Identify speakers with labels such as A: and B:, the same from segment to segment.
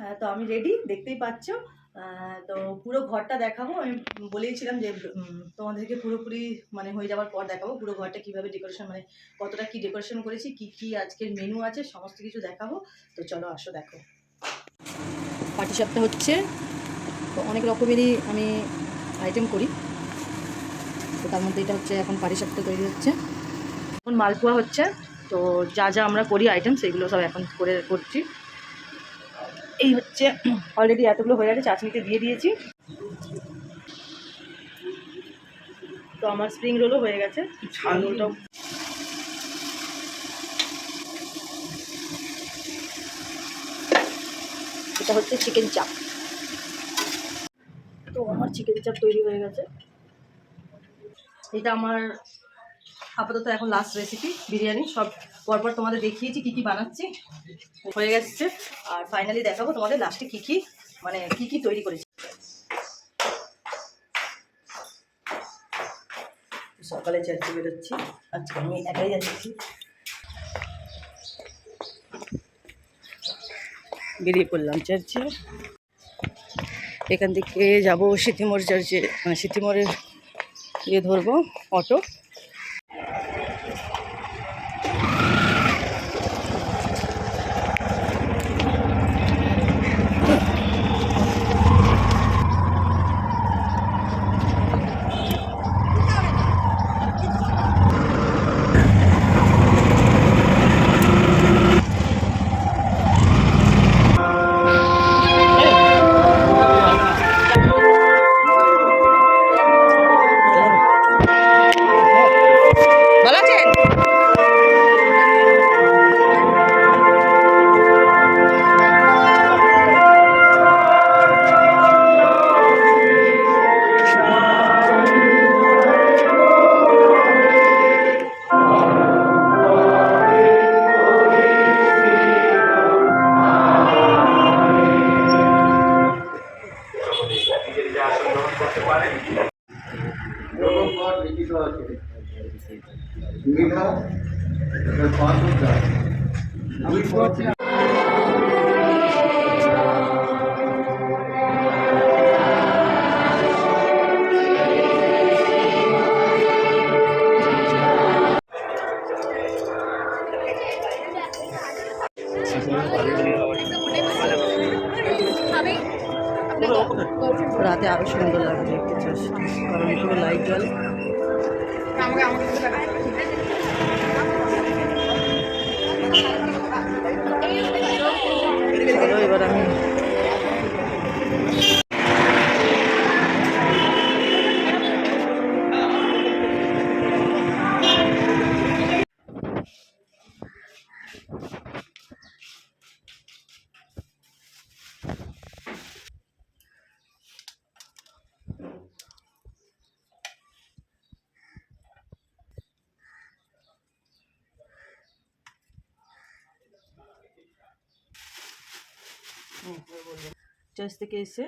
A: হ্যাঁ তো আমি রেডি দেখতেই পাচ্ছ। তো পুরো ঘরটা দেখাবো। আমি বলেইছিলাম যে তোমাদেরকে পুরোপুরি মানে হয়ে যাওয়ার পর দেখাবো পুরো ঘরটা কীভাবে ডেকোরেশন মানে কতটা কি ডেকোরেশন করেছি, কি কি আজকের মেনু আছে, সমস্ত কিছু দেখাবো। তো চলো, আসো, দেখো। পাটি সাপটা হচ্ছে। তো অনেক রকমেরই আমি আইটেম করি। তো তার মধ্যে এটা হচ্ছে এখন পাটি সাপটা তৈরি হচ্ছে। এখন মালপোয়া হচ্ছে। তো যা যা আমরা করি আইটেম সেগুলো সব এখন করে করছি। এই হচ্ছে অলরেডি এতগুলো হয়ে গেছে চাটনিতে দিয়ে দিয়েছি। তো আমার স্প্রিং রোলও হয়ে গেছে। রোলটাও এটা হচ্ছে চিকেন চাপ তো আমার চিকেন চাপ তৈরি হয়ে গেছে। এটা আমার আপাতত এখন লাস্ট রেসিপি বিরিয়ানি সব পরপর তোমাদের দেখিয়েছি কি কি বানাচ্ছি। হয়ে গেছে। আর ফাইনালি দেখাবো তোমাদের লাস্টে কি কি মানে কি কি তৈরি করেছি। সকালে চার্চে বেরোচ্ছি। আজকে আমি একাই যাচ্ছি। বেরিয়ে পড়লাম চার্চে এখান থেকে যাব সিথিমোড় চার্চে মানে সিথিমোড়ে ইয়ে ধরবো অটো
B: তুমি খাও এটা পাঁচ হাজার আমি পড়ছি
A: রাতে আরো সুন্দর লাগবে দেখতে চাস কারণ পুরো লাইট জ্বলে চলো চার্চ থেকে এসে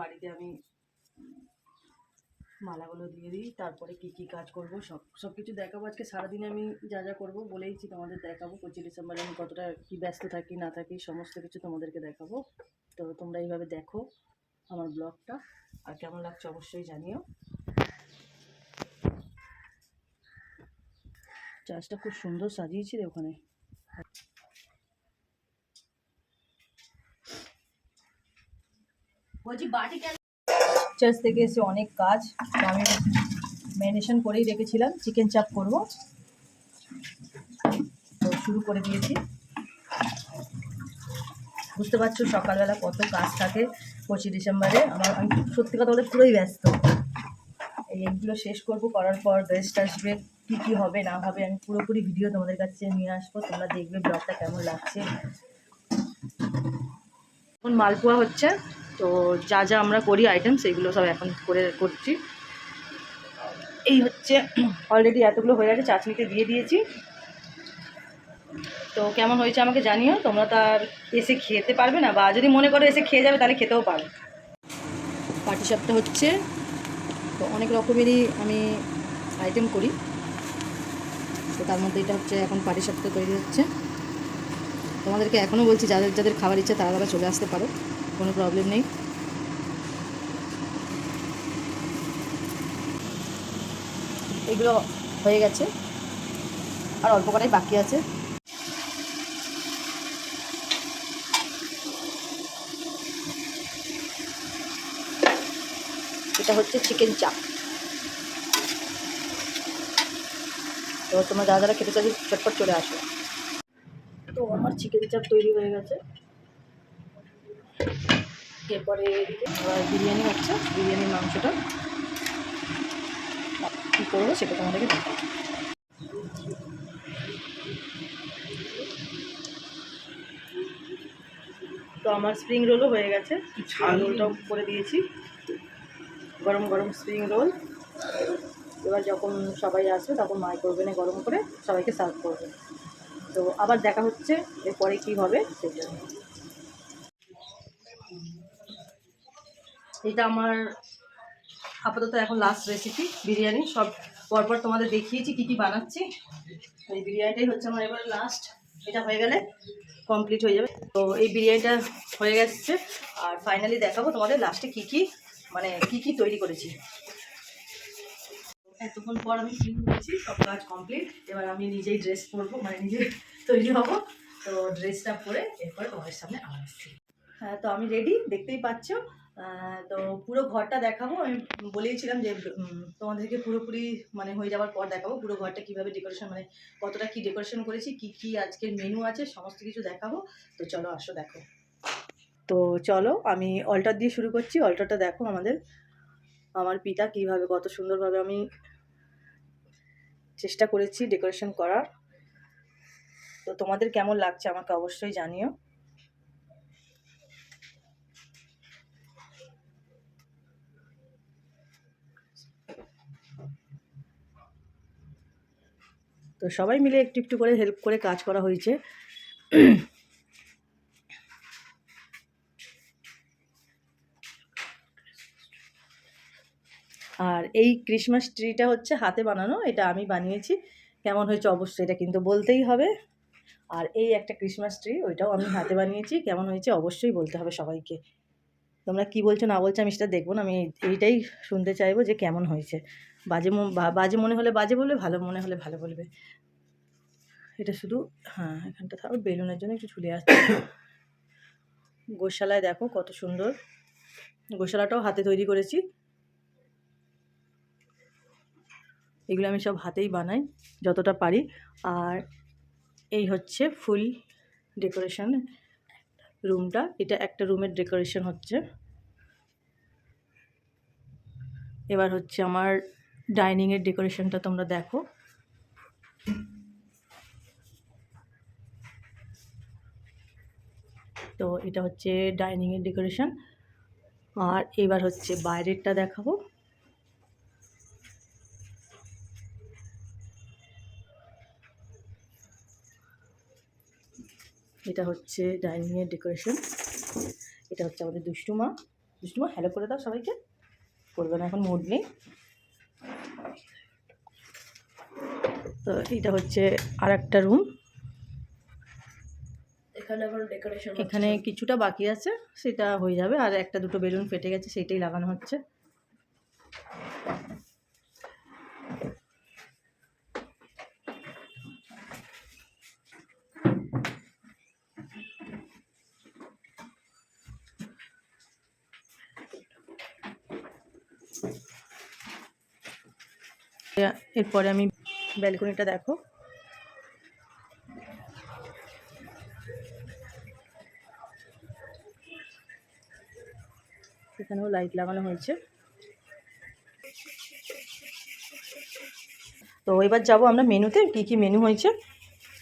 A: বাড়িতে আমি মালাগুলো দিয়ে দিই, তারপরে কি কি কাজ করব, সব সব কিছু দেখাবো। আজকে সারাদিনে আমি যা যা করব বলেইছি তোমাদের দেখাবো। পঁচিশ ডিসেম্বরে আমি কতটা কি ব্যস্ত থাকি, না থাকি, সমস্ত কিছু তোমাদেরকে দেখাবো। তো তোমরা এইভাবে দেখো আমার ব্লগটা। আর কেমন লাগছে অবশ্যই জানিও। চার্চটা খুব সুন্দর সাজিয়েছি রে ওখানে। চার্চ থেকে এসে অনেক কাজ। আমি ম্যারিনেশন করেই রেখেছিলাম। চিকেন চাপ করব। তো শুরু করে দিয়েছি। বুঝতে পারছ সকালবেলা কত কাজ থাকে পঁচিশ ডিসেম্বরে। আমার আমি সত্যি কথা বলতে পুরোই ব্যস্ত। এই এগুলো শেষ করব, করার পর গেস্ট আসবে। কী কী হবে, না হবে, আমি পুরোপুরি ভিডিও তোমাদের কাছে নিয়ে আসব। তোমরা দেখবে ব্লগটা কেমন লাগছে। এখন মালপোয়া হচ্ছে। তো যা যা আমরা করি আইটেম সেগুলো সব এখন করে করছি। এই হচ্ছে অলরেডি এতগুলো হয়ে গেছে, চাটনিতে দিয়ে দিয়েছি। তো কেমন হয়েছে আমাকে জানিও, তোমরা তো আর এসে খেতে পারবে না, বা যদি মনে করো এসে খেয়ে যাবে, তাহলে খেতেও পারো পাটি সাপটা হচ্ছে, তো অনেক রকমেরই আমি আইটেম করি। তো তার মধ্যে এটা হচ্ছে এখন পাটি সাপটা তৈরি হচ্ছে। তোমাদেরকে এখনও বলছি, যাদের যাদের খাবার ইচ্ছে, তারা তারা চলে আসতে পারো। কোনো প্রবলেম নেই। এগুলো হয়ে গেছে। আর অল্প কটাই বাকি আছে। এটা হচ্ছে চিকেন চাপ তো তোমরা যারা খেতে চাইছো, চটপট চলে আসো। তো আমার চিকেন চাপ তৈরি হয়ে গেছে। এরপরে এদিকে বিরিয়ানি হচ্ছে, বিরিয়ানির মাংসটা কী করব সেটা তোমাদেরকে দেখাবো। তো আমার স্প্রিং রোলও হয়ে গেছে রোলটাও করে দিয়েছি। গরম গরম স্প্রিং রোল এবার যখন সবাই আসবে, তখন মাই মাইক্রোওভেনে গরম করে, সবাইকে সার্ভ করবে। তো আবার দেখা হচ্ছে, এরপরে কী হবে সেটা। এটা আমার আপাতত এখন লাস্ট রেসিপি বিরিয়ানি। সব পরপর তোমাদের দেখিয়েছি, কী কী বানাচ্ছি। এই বিরিয়ানিটাই হচ্ছে আমার এবার লাস্ট এটা হয়ে গেলে কমপ্লিট হয়ে যাবে। তো এই বিরিয়ানিটা হয়ে গেছে। আর ফাইনালি দেখাবো তোমাদের লাস্টে কী কী মানে কী কী তৈরি করেছি। এতক্ষণ পর আমি ক্লিন করেছি, সব কাজ কমপ্লিট এবার আমি নিজেই ড্রেস পরবো মানে নিজে তৈরি হব। তো ড্রেসটা পরে এরপরে তোমাদের সামনে আসছি। হ্যাঁ তো আমি রেডি দেখতেই পাচ্ছ। তো পুরো ঘরটা দেখাবো। আমি বলেইছিলাম যে তোমাদেরকে পুরোপুরি মানে হয়ে যাওয়ার পর দেখাবো পুরো ঘরটা কীভাবে ডেকোরেশন মানে কতটা কি ডেকোরেশন করেছি, কি কি আজকের মেনু আছে, সমস্ত কিছু দেখাবো। তো চলো, আসো দেখো। তো চলো, আমি অল্টার দিয়ে শুরু করছি। অল্টারটা দেখো আমাদের। আমার পিতা কীভাবে কত সুন্দরভাবে আমি চেষ্টা করেছি ডেকোরেশন করার। তো তোমাদের কেমন লাগছে আমাকে অবশ্যই জানিও। তো সবাই মিলে একটু একটু করে হেল্প করে কাজ করা হয়েছে। আর এই ক্রিসমাস ট্রিটা হচ্ছে হাতে বানানো, এটা আমি বানিয়েছি। কেমন হয়েছে অবশ্যই এটা কিন্তু বলতেই হবে। আর এই একটা ক্রিসমাস ট্রি ওইটাও আমি হাতে বানিয়েছি, কেমন হয়েছে অবশ্যই বলতে হবে সবাইকে। তোমরা কি বলছো না বলছো আমি সেটা দেখব না, আমি এইটাই শুনতে চাইব যে কেমন হয়েছে। বাজে বাজে মনে হলে বাজে বলবে, ভালো মনে হলে ভালো বলবে। এটা শুধু হ্যাঁ এখানটা থাকো, বেলুনের জন্য একটু ঝুলে আসছে। গোশালায় দেখো কত সুন্দর। গোশালাটাও হাতে তৈরি করেছি। এগুলো আমি সব হাতেই বানাই, যতটা পারি। আর এই হচ্ছে ফুল ডেকোরেশন রুমটা। এটা একটা রুমের ডেকোরেশন হচ্ছে। এবার হচ্ছে আমার ডাইনিংয়ের ডেকোরেশনটা তোমরা দেখো। তো এটা হচ্ছে ডাইনিংয়ের ডেকোরেশন। আর এবার হচ্ছে বাইরেরটা দেখাবো। এটা হচ্ছে ডাইনিংয়ের ডেকোরেশন। এটা হচ্ছে আমাদের দুষ্টুমা। দুষ্টুমা হ্যালো করে দাও সবাইকে। করবে না, এখন মুড নেই। তো এটা হচ্ছে আর একটা রুম এখানে কিছুটা বাকি আছে সেটা হয়ে যাবে। আর একটা দুটো বেলুন ফেটে গেছে সেটাই লাগানো হচ্ছে। এরপরে আমি ব্যালকনিটা দেখো। এখানেও লাইট লাগানো হয়েছে। তো এবার যাব আমরা মেনুতে, কি কি মেনু হয়েছে।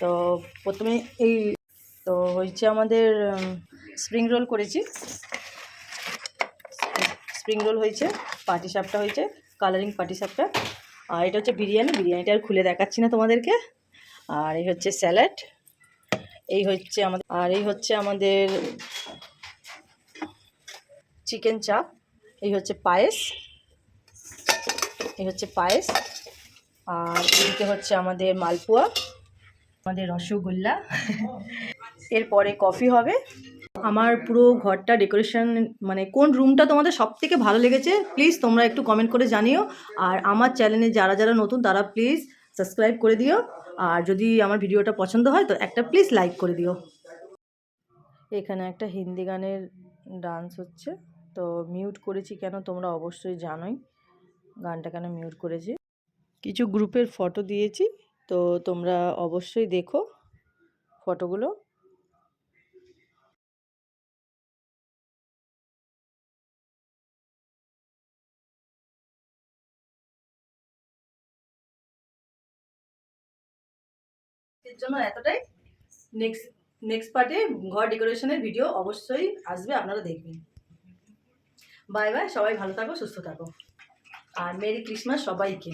A: তো প্রথমে এই, তো হয়েছে আমাদের স্প্রিং রোল করেছি। স্প্রিং রোল হয়েছে পাটি সাপটা হয়েছে কালারিং পাটি সাপটা আর এটা হচ্ছে বিরিয়ানি, বিরিয়ানিটা আর খুলে দেখাচ্ছি না তোমাদেরকে। আর এই হচ্ছে স্যালাড, এই হচ্ছে আমাদের, আর এই হচ্ছে আমাদের চিকেন চাপ, এই হচ্ছে পায়েস, এই হচ্ছে পায়েস, আর এদিকে হচ্ছে আমাদের মালপোয়া, আমাদের রসগোল্লা। এরপরে কফি হবে। আমার পুরো ঘরটা ডেকোরেশন মানে কোন রুমটা তোমাদের সব থেকে ভালো লেগেছে প্লিজ তোমরা একটু কমেন্ট করে জানিও। আর আমার চ্যানেলে যারা যারা নতুন, তারা প্লিজ সাবস্ক্রাইব করে দিও। আর যদি আমার ভিডিওটা পছন্দ হয়, তো একটা প্লিজ লাইক করে দিও। এখানে একটা হিন্দি গানের ডান্স হচ্ছে। তো মিউট করেছি কেন তোমরা অবশ্যই জানোই। গানটা কেন মিউট করেছি? কিছু গ্রুপের ফটো দিয়েছি। তো তোমরা অবশ্যই দেখো ফটোগুলো এর জন্য এতটাই। নেক্সট নেক্সট পার্টে ঘর ডেকোরেশনের ভিডিও অবশ্যই আসবে, আপনারা দেখবেন। বাই বাই সবাই ভালো থাকো, সুস্থ থাকো। আর মেরি ক্রিসমাস সবাইকে।